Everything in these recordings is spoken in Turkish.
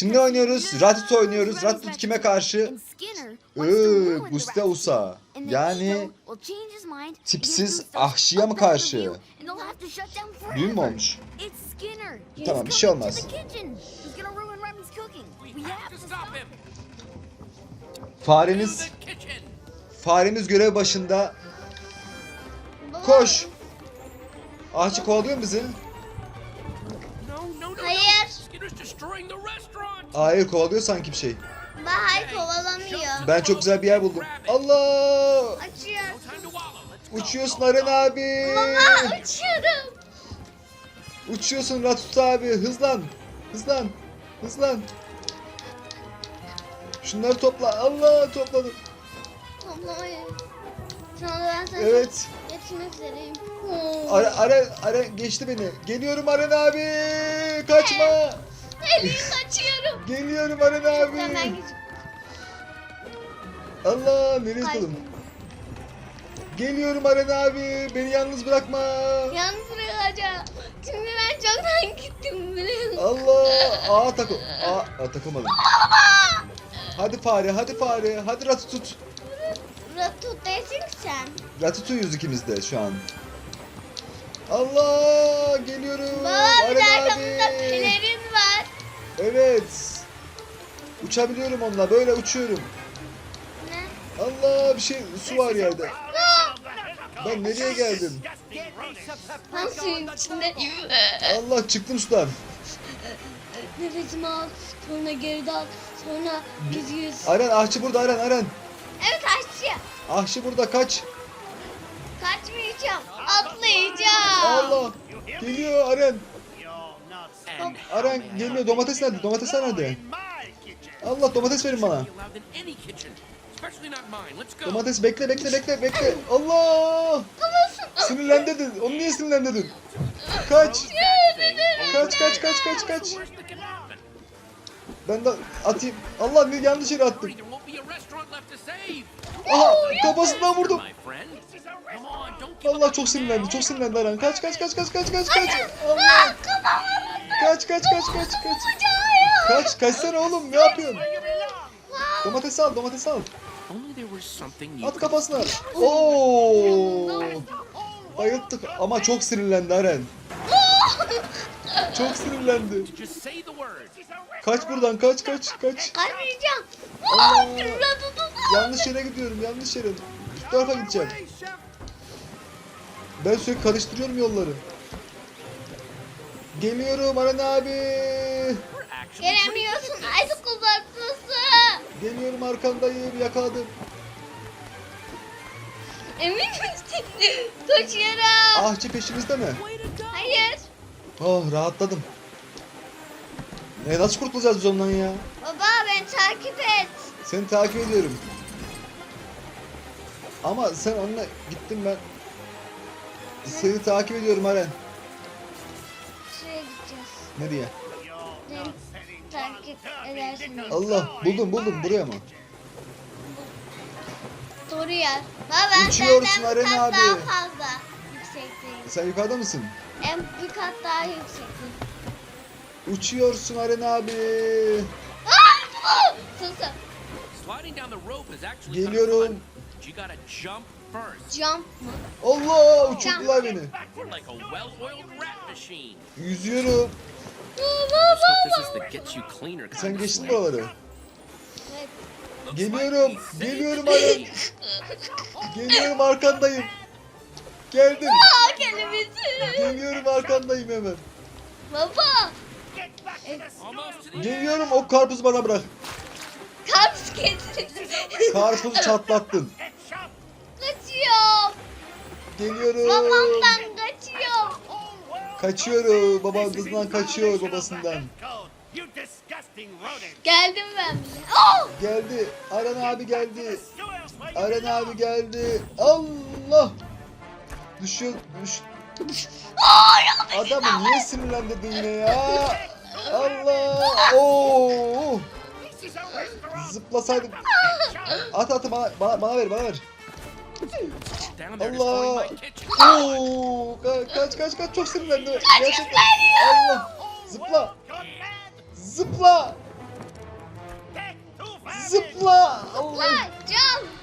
Şimdi ne oynuyoruz? Ratut oynuyoruz. Ratut kime karşı? Iıı, Gustavus'a. Yani tipsiz ahşiye mi karşı? Düğün mü olmuş? Tamam, bir şey olmaz. Fareniz, fareniz görev başında. Koş. Ahçı kovalıyor mu bizi? Hayır. Hayır kovalıyor sanki bir şey. Bahar kovalamıyor. Ben çok güzel bir yer buldum. Allah! Açıyor. Uçuyorsun Aren abi. Baba uçuyorum. Uçuyorsun Ratut abi. Hızlan. Hızlan. Hızlan. Şunları topla. Allah topladım. Toplamayın. Sonra ben sana Evet. geçmek üzereyim. Ara, Aren, Aren geçti beni. Geliyorum Aren abi. Kaçma. Elimi kaçıyorum. Geliyorum Aren abi. Hemen geçip Allah nereye kaçtım. tutalım? Geliyorum Aren abi. Beni yalnız bırakma. Yalnız bırakacağım. Şimdi ben çoktan gittim biliyor musun? Allah. Aa takıl. Aa, aa takılmadım. Hadi fare, hadi fare. Hadi Ratut tut. Ratut değilsin ki sen. Ratutuyuz ikimiz de şu an. Allah geliyorum. Baba bir de Aren arkamızda pelerin. Evet. Uçabiliyorum onunla. Böyle uçuyorum. Ne? Allah bir şey su var yerde. Ben nereye geldim? Ben suyun içinde. Allah çıktım sudan. Nefesimi al. Sonra geri dal. Sonra yüz yüz. Aren ahçı burada Aren Aren. Evet aşçı. Ahçı burada kaç. Kaçmayacağım. Atlayacağım. Allah. Geliyor Aren. Aren geliyor. Domates nerede? Domatesler nerede? Allah domates verin bana. Domates bekle bekle bekle bekle. Allah! Sinirlendirdin. Onu niye sinirlendirdin? Kaç. Kaç kaç kaç kaç kaç. Ben de atayım. Allah ne yanlış yere attım. Aha kafasından vurdum. Allah çok sinirlendi. Çok sinirlendi Aran. Kaç kaç kaç kaç kaç kaç kaç. Allah. Kaç kaç kaç kaç kaç. Kaç kaçsana oğlum ne yapıyorsun? Domates al domates al. At kafasına. Oo. Bayılttık ama çok sinirlendi Aren. Çok sinirlendi. Kaç buradan kaç kaç kaç. Kaçmayacağım. Ratut'u Yanlış yere gidiyorum yanlış yere. Şu tarafa gideceğim. Ben sürekli karıştırıyorum yolları. Geliyorum Aren abi. Gelemiyorsun. Aydı kızartması. Geliyorum arkandayım yakaladım. Emin misin? Koşuyorum. Ahçı peşimizde mi? Hayır. Oh rahatladım. E nasıl kurtulacağız biz ondan ya? Baba beni takip et. Seni takip ediyorum. Ama sen onunla gittin ben. Seni takip ediyorum Aren. Nereye? Beni takip edersin. Allah buldum buldum buraya mı? Doğru yer. Baba Uçuyorsun senden Aren bir kat abi. daha fazla yüksekteyim. Sen yukarıda mısın? En bir kat daha yüksekteyim. Uçuyorsun Aren abi. Aa! Sus. Geliyorum. Jump mı? Allah uçurdular beni. Yüzüyorum. Sen geçtin buraları. Evet. Geliyorum. Geliyorum Aren. Geliyorum arkandayım. Geldim. Aa kelimesi. Geliyorum arkandayım hemen. Baba. Geliyorum o karpuzu bana bırak. Karpuz kesin. Karpuzu çatlattın. Kaçıyorum. Geliyorum. Babamdan. Kaçıyorum. Baba kızından kaçıyor babasından. Geldim ben bile. Oh! Geldi. Aran abi geldi. Aran abi geldi. Allah. Düşüyor. Düş. Adamı niye sinirlendirdin yine ya? Allah. Oo. Zıplasaydım. At at bana, bana, bana ver bana ver. Allah. Oo. Ka- kaç kaç kaç çok sinirlendi. Gerçekten. Allah. Zıpla. Zıpla. Zıpla. Allah.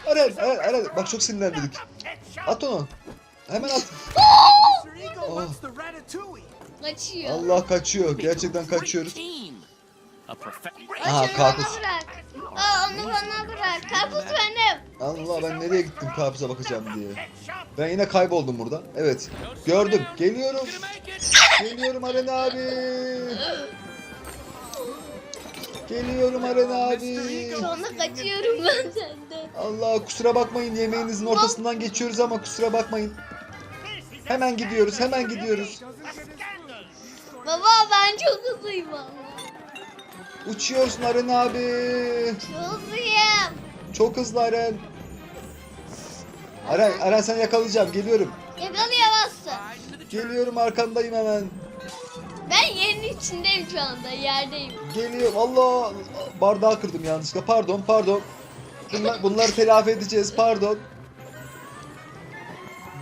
Aren, Aren, Aren. Bak çok sinirlendik. At onu. Hemen at. Oh. Kaçıyor. Allah kaçıyor. Gerçekten kaçıyoruz. Aha, karpuz. bırak. Aa, onu bana bırak. Karpuz benim. Allah ben nereye gittim karpuza bakacağım diye. Ben yine kayboldum burada. Evet. Gördüm. Geliyorum. Geliyorum Aren abi. Geliyorum Aren abi. Sonra kaçıyorum ben senden. Allah kusura bakmayın yemeğinizin ortasından geçiyoruz ama kusura bakmayın. Hemen gidiyoruz, hemen gidiyoruz. Baba ben çok hızlıyım valla. Uçuyorsun Aren abi. Çok hızlıyım. Çok hızlı Aren. Aren, Aren seni yakalayacağım. Geliyorum. Yakalayamazsın. Geliyorum arkandayım hemen. Ben yerin içindeyim şu anda. Yerdeyim. Geliyorum. Allah bardağı kırdım yanlışlıkla. Pardon, pardon. Bunlar, bunları telafi edeceğiz. Pardon.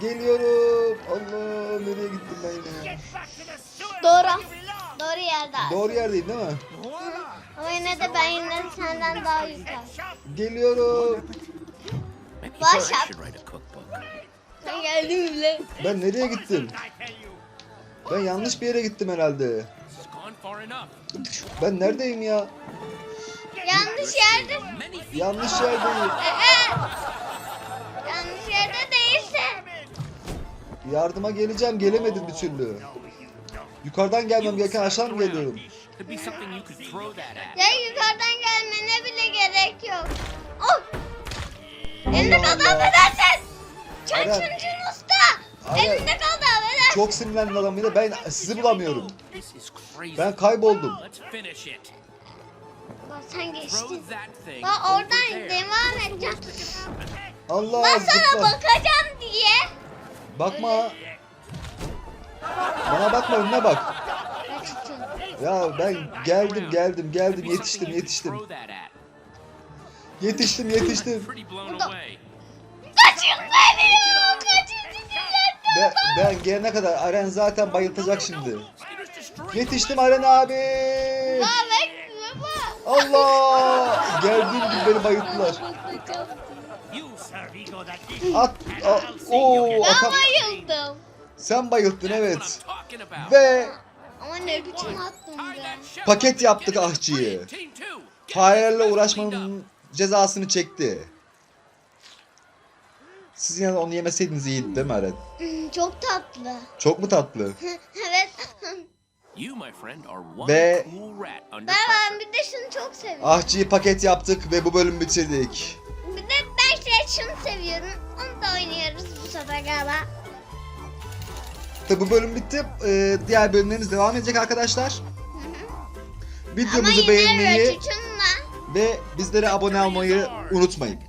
Geliyorum. Allah nereye gittim ben yine? Doğru. Doğru yerde. Doğru yerdeyim değil mi? Ama yine de ben yine senden daha yukarı. Geliyorum. Maybe Baş I yap. should write a cookbook. Ben geldim bile. Ben nereye gittim? Ben yanlış bir yere gittim herhalde. This has gone far enough. Ben neredeyim ya? Yanlış yerde. Many. Yanlış yerdeyim. Ee, yanlış yerde değilsin. Yardıma geleceğim, gelemedim bir türlü. Yukarıdan gelmem gereken aşağı mı geliyorum? Ya yukarıdan gelmene bile gerek yok. Oh! Elinde kaldı affedersin. Çarçıncın usta. Elinde kaldı affedersin. Çok sinirlendim adamıyla. Ben sizi bulamıyorum. Ben kayboldum. Bak sen geçtin. Bak oradan devam edeceğim. Allah Ben sana zıpla. bakacağım diye. Bakma. Bana bakma önüne bak. Ya ben geldim geldim geldim yetiştim yetiştim. Yetiştim yetiştim. Kaçın beni ya. Kaçın Ben, ben gelene kadar Aren zaten bayıltacak şimdi. Yetiştim Aren abi. Allah! Geldiğim gibi beni bayılttılar. At, a, oo, Ben bayıldım. Sen bayılttın evet. Ve Ama ne biçim be. Paket yaptık ahçıyı. farelerle uğraşmanın cezasını çekti. Siz yine de onu yemeseydiniz iyiydi değil mi Aren? Hmm, Çok tatlı. Çok mu tatlı? evet. You, my friend, are one Ve- under Ben, ben bir de şunu çok seviyorum. Ahçıyı paket yaptık ve bu bölümü bitirdik. Bir de ben şey şunu seviyorum. Onu da oynuyoruz bu sefer galiba. Tabi bu bölüm bitti. Ee, diğer bölümlerimiz devam edecek arkadaşlar. Ama Videomuzu yine beğenmeyi ve bizlere abone olmayı unutmayın.